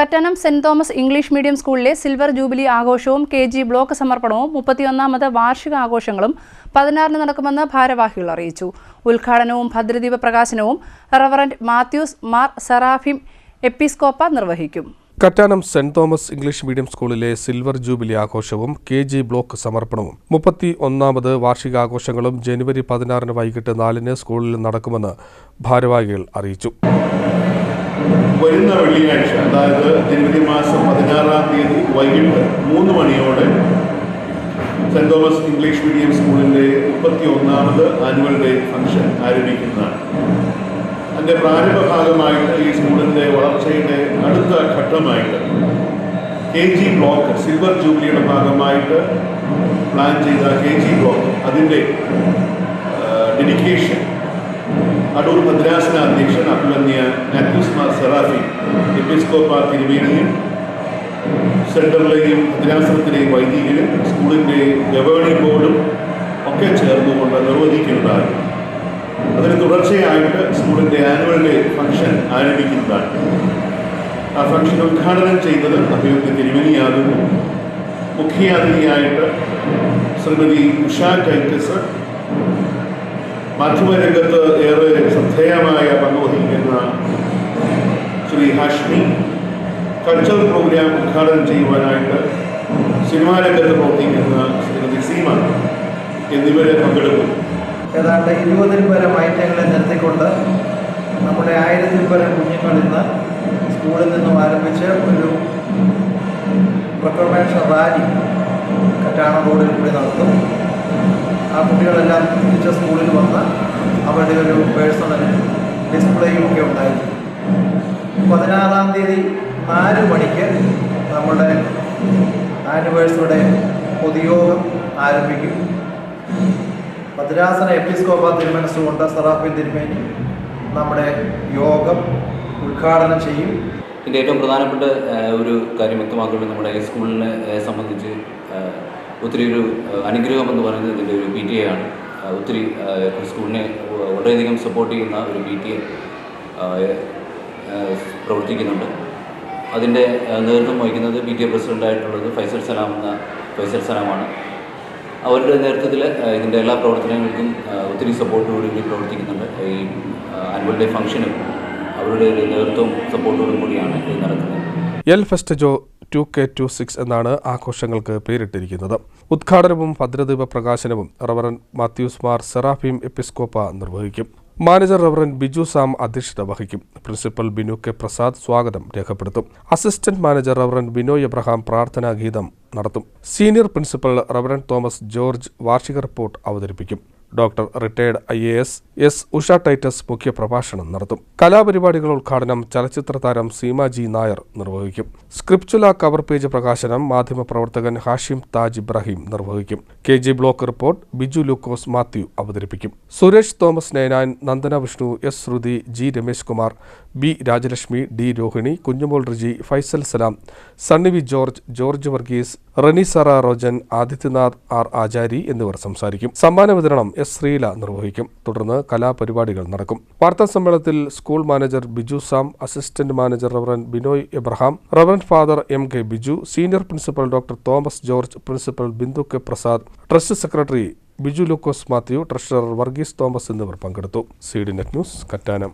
Kattanam saint Thomas English medium സ്കൂളിലെ silver jubilee ആഘോഷവും K G block സമർപ്പണവും മുപ്പത്തിയൊന്നാമത് വാർഷിക ആഘോഷങ്ങളും പതിനാറിന് നടക്കുമെന്ന് ഭാരവാഹികൾ അറിയിച്ചു. ഉദ്ഘാടനവും ഭദ്രദീപ പ്രകാശനവും റവറന്റ് മാത്യൂസ് മാർ സെറാഫിം എപ്പിസ്കോപ്പ നിർവഹിക്കും. Kattanam saint Thomas English medium സ്കൂളിലെ സിൽവർ ജൂബിലി ആഘോഷവും കെ ജി ബ്ലോക്ക് സമർപ്പണവും മുപ്പത്തി ഒന്നാമത് വാർഷികാഘോഷങ്ങളും ജനുവരി പതിനാറിന് വൈകിട്ട് നാലിന് സ്കൂളിൽ നടക്കുമെന്ന് ഭാരവാഹികൾ അറിയിച്ചു. വരുന്ന വെള്ളിയാഴ്ച അതായത് ജനുവരി മാസം പതിനാറാം തീയതി വൈകിട്ട് മൂന്ന് മണിയോടെ സെന്റ് തോമസ് ഇംഗ്ലീഷ് മീഡിയം സ്കൂളിന്റെ മുപ്പത്തി ഒന്നാമത് ആനുവൽ ഡേ ഫംഗ്ഷൻ ആരംഭിക്കുന്നതാണ്. അതിന്റെ പ്രാരംഭ ഭാഗമായിട്ട് ഈ സ്കൂളിന്റെ വളർച്ചയുടെ അടുത്ത ഘട്ടമായിട്ട് കെ ജി ബ്ലോക്ക് സിൽവർ ജൂബിലിയുടെ ഭാഗമായിട്ട് പ്ലാൻ ചെയ്ത കെ ജി ബ്ലോക്ക് അതിന്റെ ഡെഡിക്കേഷൻ അടൂർ ഭദ്രാസന അധ്യക്ഷൻ അഭിമന്യ മാത്യൂസ് മാർ സെറാഫി എപ്പിസ്കോപ്പ തിരുവേദിയും സെന്ററിലെയും മദ്രാസനത്തിലെയും വൈദികരും സ്കൂളിന്റെ ഗവേണിംഗ് ബോർഡും ഒക്കെ ചേർന്നുകൊണ്ട് നിർവഹിക്കുന്നതാണ്. അതിന് തുടർച്ചയായിട്ട് സ്കൂളിന്റെ ആനുവൽ ഡേ ഫംഗ്ഷൻ ആരംഭിക്കുന്നതാണ്. ആ ഫംഗ്ഷൻ ഉദ്ഘാടനം ചെയ്തത് അഭിമന്യ തിരുമേനിയാകുന്നു. മുഖ്യാതിഥിയായിട്ട് ശ്രീമതി ഉഷ ടൈറ്റസ് മാധ്യമരംഗത്ത് ഏറെ ശ്രദ്ധേയമായ പങ്ക് വഹിക്കുന്ന ശ്രീ ഹാഷ്മി കൾച്ചറൽ പ്രോഗ്രാം ഉദ്ഘാടനം ചെയ്യുവാനായിട്ട് സിനിമാ രംഗത്ത് പ്രവർത്തിക്കുന്ന ശ്രീമതി സീമ എന്നിവരെ പങ്കെടുക്കും. ഏതാണ്ട് ഇരുപതിൽ പരം ഐറ്റങ്ങളെ നിർത്തിക്കൊണ്ട് നമ്മുടെ ആയിരത്തിൽ പരം കുഞ്ഞുങ്ങൾ ഇന്ന് സ്കൂളിൽ നിന്നും ആരംഭിച്ച് ഒരു പ്രൊക്ലമേഷൻ റാലി കറ്റാണ റോഡിൽ കൂടി നടത്തും. ആ കുട്ടികളെല്ലാം തിരിച്ച് സ്കൂളിൽ വന്ന അവരുടെ ഒരു പേഴ്സണൽ ഡിസ്പ്ലേയും ഒക്കെ ഉണ്ടായിരുന്നു. പതിനാറാം തീയതി നാല് മണിക്ക് നമ്മുടെ ആനിവേഴ്സറിയുടെ പൊതുയോഗം ആരംഭിക്കും. ഭദ്രാസന എപ്പിസ്കോപ്പ തിരുമനസുകൊണ്ട് സറാഫിൻ തിരുമേനി നമ്മുടെ യോഗം ഉദ്ഘാടനം ചെയ്യും. ഇതിന്റെ ഏറ്റവും പ്രധാനപ്പെട്ട ഒരു കാര്യം വ്യക്തമാക്കുന്നത് നമ്മുടെ സ്കൂളിനെ സംബന്ധിച്ച് ഒത്തിരി ഒരു അനുഗ്രഹം എന്ന് പറയുന്നത് ഇതിന്റെ ഒരു പി ടി എ ആണ്. ഒത്തിരി സ്കൂളിനെ വളരെയധികം സപ്പോർട്ട് ചെയ്യുന്ന ഒരു പി ടി എ പ്രവർത്തിക്കുന്നുണ്ട്. അതിന്റെ നേതൃത്വം വഹിക്കുന്നത് പി ടി എ പ്രസിഡന്റായിട്ടുള്ളത് ഫൈസൽ സലാം എന്ന ഫൈസൽ സലാമാണ്. അവരുടെ നേതൃത്വത്തിൽ ഇതിന്റെ എല്ലാ പ്രവർത്തനങ്ങൾക്കും ഒത്തിരി സപ്പോർട്ടോടുകൂടി പ്രവർത്തിക്കുന്നുണ്ട്. ഈ ആനുവൽ ഡേ ഫംഗ്ഷനും അവരുടെ ഒരു നേതൃത്വവും സപ്പോർട്ടോടും കൂടിയാണ് ഇത് നടക്കുന്നത്. El Festejo two K two six എന്നാണ് ആഘോഷങ്ങൾക്ക് പേരിട്ടിരിക്കുന്നത്. ഉദ്ഘാടനവും ഭദ്രദീപ പ്രകാശനവും റവറൻ മാത്യൂസ് മാർ സെറാഫീം എപ്പിസ്കോപ്പ നിർവഹിക്കും. മാനേജർ റവറൻ ബിജു സാം അധ്യക്ഷത വഹിക്കും. പ്രിൻസിപ്പൽ ബിനു കെ പ്രസാദ് സ്വാഗതം രേഖപ്പെടുത്തും. Assistant manager reverend Binoy Abraham പ്രാർത്ഥനാ ഗീതം നടത്തും. Senior principal reverend Thomas George വാർഷിക റിപ്പോർട്ട് അവതരിപ്പിക്കും. Doctor retired I A S S Usha Titus മുഖ്യപ്രഭാഷണം നടത്തും. കലാപരിപാടികൾ ഉദ്ഘാടനം ചലച്ചിത്ര താരം സീമാജി നായർ നിർവഹിക്കും. സ്ക്രിപ്റ്റുല കവർ പേജ് പ്രകാശനം മാധ്യമപ്രവർത്തകൻ ഹാഷിം താജ് ഇബ്രാഹിം നിർവഹിക്കും. K G block report Biju Lukose Mathew അവതരിപ്പിക്കും. Suresh Thomas Nainan Nandana Vishnu S Shruti G Ramesh Kumar B Rajalakshmi D Rohini Kunjumol Riji Faisal Salam Sunny V George George Varghese റെനിസറ Rojan Adityanath R Achari എന്നിവർ സംസാരിക്കും. സമ്മാന വിതരണം S Srila നിർവഹിക്കും. തുടർന്ന് കലാപരിപാടികൾ നടക്കും. വാർത്താ സമ്മേളനത്തിൽ school manager Biju Sam assistant manager reverend Binoy Abraham reverend father M K Biju senior principal doctor Thomas George principal Bindu K Prasad trust secretary Biju Lukose Mathew treasurer Varghese Thomas എന്നിവർ പങ്കെടുത്തു. C net news Kattanam.